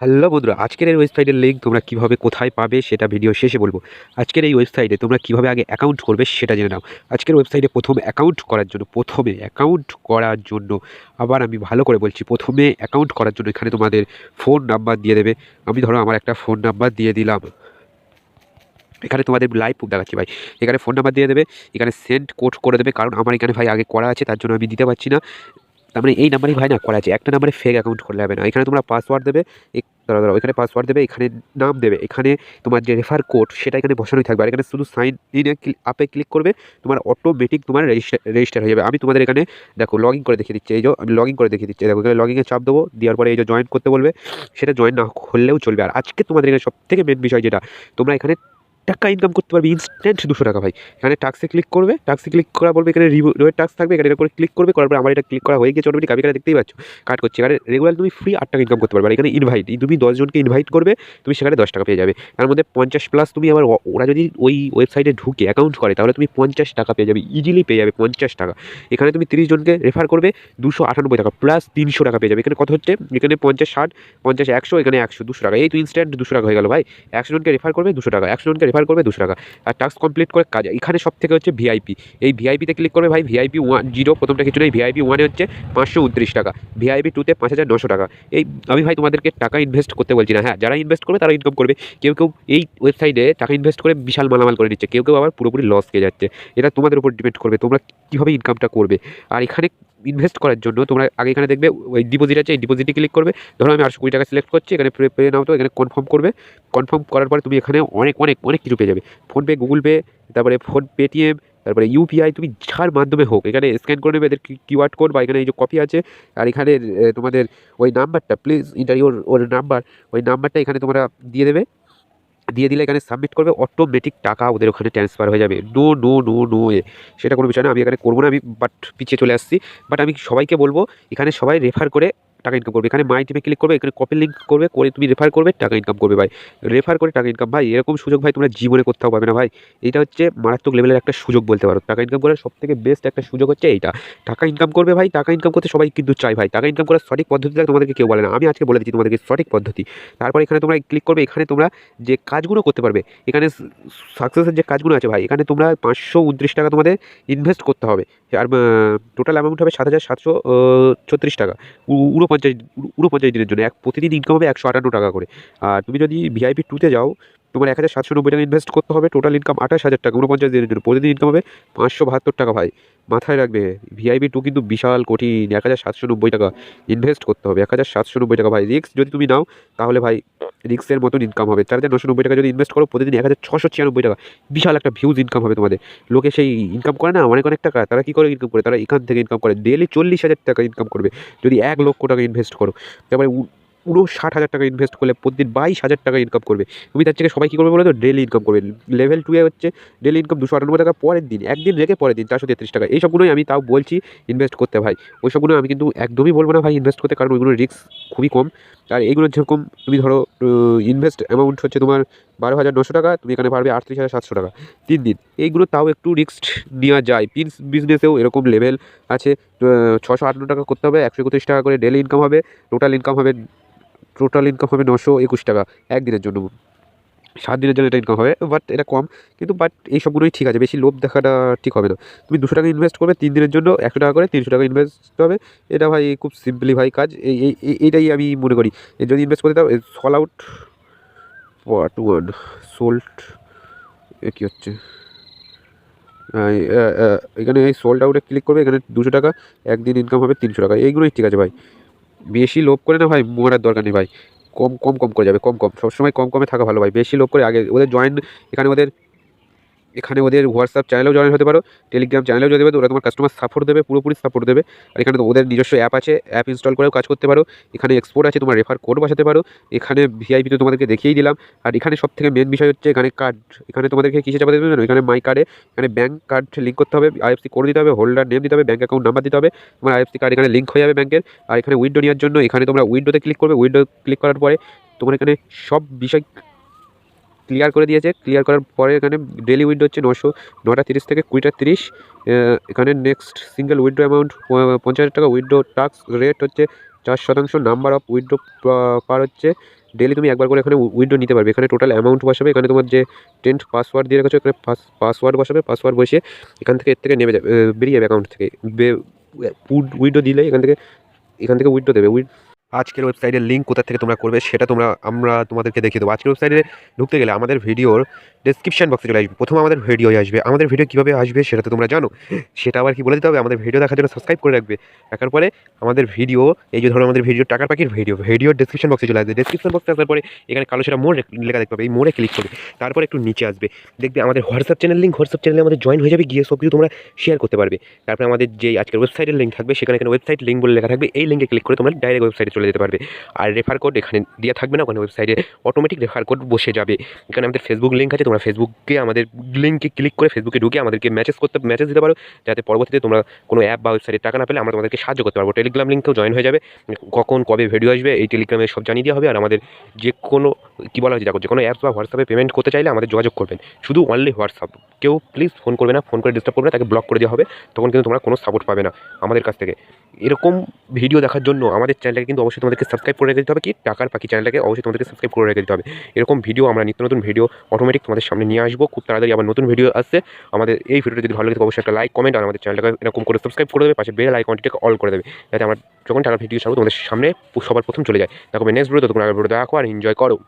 Hello বন্ধুরা, আজকের এই ওয়েবসাইটের লিঙ্ক তোমরা কীভাবে কোথায় পাবে সেটা ভিডিও শেষে বলব। আজকের এই ওয়েবসাইটে তোমরা কীভাবে আগে অ্যাকাউন্ট করবে সেটা জেনে নাও। আজকের ওয়েবসাইটে প্রথম অ্যাকাউন্ট করার জন্য, প্রথমে অ্যাকাউন্ট করার জন্য, আবার আমি ভালো করে বলছি, প্রথমে অ্যাকাউন্ট করার জন্য এখানে তোমাদের ফোন নাম্বার দিয়ে দেবে। আমি ধরো আমার একটা ফোন নাম্বার দিয়ে দিলাম। এখানে তোমাদের লাইভ প্রুফ দেখাচ্ছি ভাই। এখানে ফোন নাম্বার দিয়ে দেবে, এখানে সেন্ড কোড করে দেবে, কারণ আমার এখানে ভাই আগে করা আছে, তার জন্য আমি দিতে পারছি না। তার মানে এই নাম্বারই ভাই না করা আছে। একটা নাম্বারে ফেক অ্যাকাউন্ট করলে হবে না। এখানে তোমরা পাসওয়ার্ড দেবে দাঁড়াও দাঁড়াও, এখানে পাসওয়ার্ড দেবে, এখানে নাম দেবে। এখানে তোমার যে রেফার কোড সেটা এখানে বসানোই থাকবে। আর এখানে শুধু সাইন ইনে আপে ক্লিক করবে, তোমার অটোমেটিক তোমার রেজিস্টার হয়ে যাবে। আমি তোমাদের এখানে, দেখো লগ করে দেখিয়ে দিচ্ছি। এই যে, আমি লগ করে দেখিয়ে দিচ্ছি। দেখো, এখানে লগ ইনে চাপ দেবো, দেওয়ার পরে এই যে জয়েন করতে বলবে, সেটা জয়েন না করলেও চলবে। আর আজকে তোমাদের এখানে সব থেকে মেন বিষয় যেটা, তোমরা এখানে টাকা ইনকাম করতে পারবে ইনস্ট্যান্ট দুশো টাকা ভাই। এখানে টাক্সে ক্লিক করবে টাক্সে ক্লিক করা বলবে এখানে রিভিউ টাক্স থাকবে, এখানে এর উপরে ক্লিক করবে, করার পর আমার এটা ক্লিক করা হয়ে গেছে অটোমেটিক আমি এখানে দেখতেই পাচ্ছ, কাট করছি। এখানে রেগুলার তুমি ফ্রি আট টাকা ইনকাম করতে পারবে, আর এখানে ইনভাইট তুমি দশজনকে ইনভাইট করবে, তুমি সেখানে দশ টাকা পেয়ে যাবে। তার মধ্যে পঞ্চাশ প্লাস তুমি আবার ওরা যদি ওই ওয়েবসাইটে ঢুকে অ্যাকাউন্ট করে, তাহলে তুমি পঞ্চাশ টাকা পেয়ে যাবে ইজিলি পেয়ে যাবে পঞ্চাশ টাকা। এখানে তুমি তিরিশ জনকে রেফার করবে, দুশো আটানব্বই টাকা প্লাস তিনশো টাকা পেয়ে যাবে। এখানে কত হচ্ছে, এখানে পঞ্চাশ ষাট, পঞ্চাশ একশো, এখানে একশো, দুশো টাকা। এই তো ইনস্ট্যান্ট দুশো টাকা হয়ে গেল ভাই। একশো জনকে রেফার করবে, দুশো টাকা। একশো জনকে রেফার করবে দুশো টাকা। আর টাস্ক কমপ্লিট করে কাজ, এখানে সব থেকে হচ্ছে ভিআইপি এই ভিআইপিতে ক্লিক করবে ভাই ভিআইপি ওয়ান জিরো প্রথমটা কিছু নেই ভিআইপি ওয়ানে হচ্ছে পাঁচশো উনত্রিশ টাকা ভিআইপি টুতে পাঁচ হাজার নশো টাকা। এই আমি ভাই তোমাদেরকে টাকা ইনভেস্ট করতে বলছি না হ্যাঁ যারা ইনভেস্ট করবে তারা ইনকাম করবে। কেউ কেউ এই ওয়েবসাইটে টাকা ইনভেস্ট করে বিশাল মালামাল করে নিচ্ছে, কেউ কেউ আবার পুরোপুরি লস খেয়ে যাচ্ছে। এটা তোমাদের উপর ডিপেন্ড করবে, তোমরা কীভাবে ইনকামটা করবে। আর এখানে ইনভেস্ট করার জন্য তোমরা আগে এখানে দেখবে, ওই ডিপোজিট আছে, এই ডিপোজিটে ক্লিক করবে। ধরো আমি আটশো কুড়ি টাকা সিলেক্ট করছি, এখানে পে নাও তো, এখানে কনফার্ম করবে। কনফার্ম করার পরে তুমি এখানে অনেক অনেক অনেক কিছু পেয়ে যাবে। ফোনপে গুগল পে তারপরে ফোন পেটিএম তারপরে ইউপিআই তুমি যার মাধ্যমে হোক, এখানে স্ক্যান করে নেবে এদের কিউআর কোড বা এখানে এই যে কপি আছে। আর এখানে তোমাদের ওই নাম্বারটা প্লিজ ইন্টার ওর ওর নাম্বার ওই নাম্বারটা এখানে তোমরা দিয়ে দেবে। দিয়ে দিলে এখানে সাবমিট করবে অটোমেটিক টাকা ওদের ওখানে ট্রান্সফার হয়ে যাবে। নো নো নো নো এ। সেটা কোনো বিষয় না, আমি এখানে করব না, আমি বাট পিছিয়ে চলে আসছি। বাট আমি সবাইকে বলব, এখানে সবাই রেফার করে টাকা ইনকাম করবে। এখানে মাই টিমে ক্লিক করবে, এখানে কপি লিঙ্ক করবে, করে তুমি রেফার করবে, টাকা ইনকাম করবে ভাই। রেফার করে টাকা ইনকাম ভাই, এরকম সুযোগ ভাই তোমরা জীবনে কোথাও পাবে না ভাই। এটা হচ্ছে মারাত্মক লেভেলের একটা সুযোগ বলতে পারো। টাকা ইনকাম করার সব থেকে বেস্ট একটা সুযোগ হচ্ছে এইটা। টাকা ইনকাম করবে ভাই, টাকা ইনকাম করতে সবাই কিন্তু চাই ভাই। টাকা ইনকাম করার সঠিক পদ্ধতিটা তোমাদেরকে কেউ বলে না। আমি আজকে বলে দিচ্ছি তোমাদেরকে সঠিক পদ্ধতি। তারপর এখানে তোমরা ক্লিক করবে, এখানে তোমরা যে কাজগুলো করতে পারবে, এখানে সাকসেসের যে কাজগুলো আছে ভাই, এখানে তোমরা পাঁচশো উনত্রিশ টাকা তোমাদের ইনভেস্ট করতে হবে। আর টোটাল অ্যামাউন্ট হবে সাত হাজার সাতশো ছত্রিশ টাকা। উনপঞ্চাশ উ- দিনের জন্য, এক প্রতিদিন ইনকাম হবে একশো আটান্ন টাকা করে। আর তুমি যদি ভিআইপি টুতে যাও তোমার এক হাজার সাতশো নব্বই টাকা ইনভেস্ট করতে হবে। টোটাল ইনকাম আঠাশ হাজার টাকা ঊনপঞ্চাশ দিনের জন্য। প্রতিদিন ইনকাম হবে পাঁচশো বাহাত্তর টাকা ভাই। মাথায় রাখবে ভিআইপি টু কিন্তু বিশাল কঠিন। এক হাজার সাতশো নব্বই টাকা ইনভেস্ট করতে হবে। এক হাজার সাতশো নব্বই টাকা ভাই। রিক্স যদি তুমি নাও, তাহলে ভাই রিক্সের মতন ইনকাম হবে। চার হাজার নশো নব্বই টাকা যদি ইনভেস্ট করো, প্রতিদিন এক হাজার ছশো ছিয়ানব্বই টাকা। বিশাল একটা ভিউজ ইনকাম হবে তোমাদের। লোকে সেই ইনকাম করে না, অনেক অনেক টাকা। তারা কী করে ইনকাম করে? তারা এখান থেকে ইনকাম করে। ডেলি চল্লিশ হাজার টাকা ইনকাম করবে। যদি এক লক্ষ টাকা ইনভেস্ট করো। তারপরে উ- ষাট হাজার টাকা ইনভেস্ট করলে প্রতিদিন বাইশ হাজার টাকা ইনকাম করবে। তুমি তার থেকে সবাই কী করবে বলো তো ডেলি ইনকাম করবে লেভেল টুয়ে হচ্ছে ডেলি ইনকাম দুশো আটানব্বই টাকা পরের দিন, একদিন রেখে পরের দিন, চারশো তেত্রিশ টাকা। এই সবগুলোই আমি তাও বলছি ইনভেস্ট করতে ভাই। ওই সবগুলো আমি কিন্তু একদমই বলব না ভাই ইনভেস্ট করতে, কারণ ওইগুলো রিস্ক খুবই কম। আর এইগুলো যেরকম তুমি ধরো ইনভেস্ট অ্যামাউন্ট হচ্ছে তোমার বারো হাজার নশো টাকা, তুমি এখানে পারবে আটত্রিশ হাজার সাতশো টাকা। তিন দিন। এইগুলো তাও একটু রিস্ক নেওয়া যায়। পিন্স বিজনেসেও এরকম লেভেল আছে ছশো আটান্ন টাকা করতে হবে, একশো একত্রিশ টাকা করে ডেলি ইনকাম হবে টোটাল ইনকাম হবে টোটাল ইনকাম হবে নশো একুশ টাকা একদিনের জন্য। সাত দিনের জন্য এটা ইনকাম হবে বাট এটা কম। কিন্তু বাট এই সবগুলোই ঠিক আছে, বেশি লোভ দেখাটা ঠিক হবে না। তুমি দুশো টাকা ইনভেস্ট করবে তিন দিনের জন্য, একশো টাকা করে তিনশো টাকা ইনভেস্ট হবে। এটা ভাই খুব সিম্পলি ভাই কাজ, এই, এই- এই- এইটাই আমি মনে করি। যদি ইনভেস্ট করতে দাও sold out part one sold এ কী হচ্ছে? এখানে এই সোল্ড আউটে ক্লিক করবে, এখানে দুশো টাকা, একদিন ইনকাম হবে তিনশো টাকা, এইগুলোই ঠিক আছে ভাই। বেশি লোভ করে না ভাই মরার দরকার নেই ভাই। কম কম কম করে যাবে, কম কম। সবসময় কম, কমে থাকা ভালো ভাই। বেশি লোভ করে আগে ওদের জয়েন এখানে ওদের এখানে ওদের হোয়াটসঅ্যাপ চ্যানেলেও জয়েন হতে পারো টেলিগ্রাম চ্যানেলেও যেতে পারো, ওরা তোমার কাস্টমার সাপোর্ট দেবে, পুরোপুরি সাপোর্ট দেবে। আর এখানে ওদের নিজস্ব অ্যাপ আছে অ্যাপ ইনস্টল করেও কাজ করতে পারো। এখানে এক্সপোর্ট আছে, তোমার রেফার কোড বসাতে পারো। এখানে ভিআইপি তো তোমাদেরকে দেখিয়েই দিলাম। আর এখানে সব থেকে মেন বিষয় হচ্ছে এখানে কার্ড এখানে তোমাদেরকে কিসে চাপাতে দেবে এখানে মাই কার্ডে এখানে ব্যাঙ্ক কার্ড লিঙ্ক করতে হবে আইএফসি কোড দিতে হবে হোল্ডার নেম দিতে হবে ব্যাঙ্ক অ্যাকাউন্ট নাম্বার দিতে হবে, তোমার আইএফসি কার্ড এখানে লিঙ্ক হয়ে যাবে ব্যাঙ্কের আর এখানে উইন্ডো নেওয়ার জন্য এখানে তোমরা উইন্ডোতে ক্লিক করবে উইন্ডো ক্লিক করার পরে তোমার এখানে সব বিষয় ক্লিয়ার করে দিয়েছে। ক্লিয়ার করার পরে এখানে ডেলি উইন্ডো হচ্ছে নশো নটা তিরিশ থেকে কুড়িটা তিরিশ। এখানে নেক্সট সিঙ্গেল উইন্ডো অ্যামাউন্ট পঞ্চাশ টাকা উইন্ডো টাক্স রেট হচ্ছে চার শতাংশ। নাম্বার অফ উইথড্র পার হচ্ছে। ডেলি তুমি একবার করে এখানে উইথড্র নিতে পারবে। এখানে টোটাল অ্যামাউন্ট বসাবে। এখানে তোমার যে টেন্ট পাসওয়ার্ড দিয়ে রেখেছো, এখানে পাসওয়ার্ড বসাবে। পাসওয়ার্ড বসিয়ে এখান থেকে এর থেকে নেমে যাবে বেরিয়ে যাবে অ্যাকাউন্ট থেকে। উইথড্র দিলে এখান থেকে এখান থেকে উইথড্র দেবে। উইথ আজকের ওয়েবসাইটের লিঙ্ক কোথা থেকে তোমরা করবে সেটা তোমরা, আমরা তোমাদেরকে দেখিয়ে দেবো। আজকের ওয়েবসাইটে ঢুকতে গেলে আমাদের ভিডিওর ডেসক্রিপশন বক্সে চলে আসবে। প্রথমে আমাদের ভিডিও আসবে। আমাদের ভিডিও কীভাবে আসবে সেটা তো তোমরা জানো। সেটা আবার কি বলে দিতে হবে? আমাদের ভিডিও দেখার জন্য সাবস্ক্রাইব করে রাখবে। রাখার পরে আমাদের ভিডিও এই যে ধরো আমাদের ভিডিও টাকার পাখির ভিডিও ভিডিও ডেসক্রিপশন বক্সে চলে আসবে। ডেসক্রিপশন বক্সে আসার পরে এখানে কালো সেটা মোড় লেখা দেখতে পাবে। এই মোড়ে ক্লিক করবে। তারপর একটু নিচে আসবে। দেখবে আমাদের হোয়াটসঅ্যাপ চ্যানেল লিঙ্ক হোয়াটসঅ্যাপ চ্যানেলে আমাদের জয়েন হয়ে যাবে। গিয়ে সব কিছু তোমরা শেয়ার করতে পারবে। তারপরে আমাদের যে আজকের ওয়েবসাইটের লিঙ্ক থাকবে, সেখানে এখানে ওয়েবসাইট লিঙ্ক বলে লেখা থাকবে। এই লিঙ্কে ক্লিক করে তোমরা ডাইরেক্ট ওয়েবসাইটে চলে যেতে পারবে। আর রেফার কোড এখানে দেওয়া থাকবে না। ওখানে ওয়েবসাইটে অটোমেটিক রেফার কোড বসে যাবে। এখানে আমাদের ফেসবুক লিঙ্ক আছে, তোমরা ফেসবুকে আমাদের লিঙ্কে ক্লিক করে ফেসবুকে ঢুকে আমাদেরকে মেসেজ করতে মেসেজ দিতে পারো। যাতে পরবর্তীতে তোমরা কোনো অ্যাপ বা ওয়েবসাইটে টাকা না পেলে আমরা তোমাদেরকে সাহায্য করতে পারব। টেলিগ্রাম লিঙ্কেও জয়েন হয়ে যাবে। কখন কবে ভিডিও আসবে, এই টেলিগ্রামে সব জানিয়ে দেওয়া হবে। আর আমাদের যে কোনো কী বলা হচ্ছে দেখো যে কোনো অ্যাপস বা হোয়াটসঅ্যাপে পেমেন্ট করতে চাইলে আমাদের যোগাযোগ করবেন। শুধু অনলি হোয়াটসঅ্যাপ কেউ প্লিজ ফোন করবে না ফোন করে ডিস্টার্ব করবে তাকে ব্লক করে দেওয়া হবে। তখন কিন্তু তোমরা কোনো সাপোর্ট পাবে না আমাদের কাছ থেকে। এরকম ভিডিও দেখার জন্য আমাদের চ্যানেলটাকে কিন্তু অবশ্যই তোমাদেরকে সাবস্ক্রাইব করে রেখে দিতে হবে। কি? টাকার পাখি চ্যানেলটাকে অবশ্যই তোমাদেরকে সাবস্ক্রাইব করে রেখে দিতে হবে। এরকম ভিডিও আমরা নিত্য নতুন ভিডিও অটোমেটিক সামনে নিয়ে আসব। খুব তাড়াতাড়ি আবার নতুন ভিডিও আসছে। আমাদের এই ভিডিওটা যদি ভালো লাগে অবশ্যই একটা লাইক কমেন্ট আর আমাদের চ্যানেলটাকে এরকম করে সাবস্ক্রাইব করে দেবে। পাশে বেল আইকনটিকে অল করে দেবে। যাতে আমার যখন টাকার ভিডিও ছাড়বো, তোমাদের সামনে সবার প্রথম চলে যায়। দেখো নেক্সট ভিডিও তখন আগের ভিডিও দেখো আর এনজয় করো।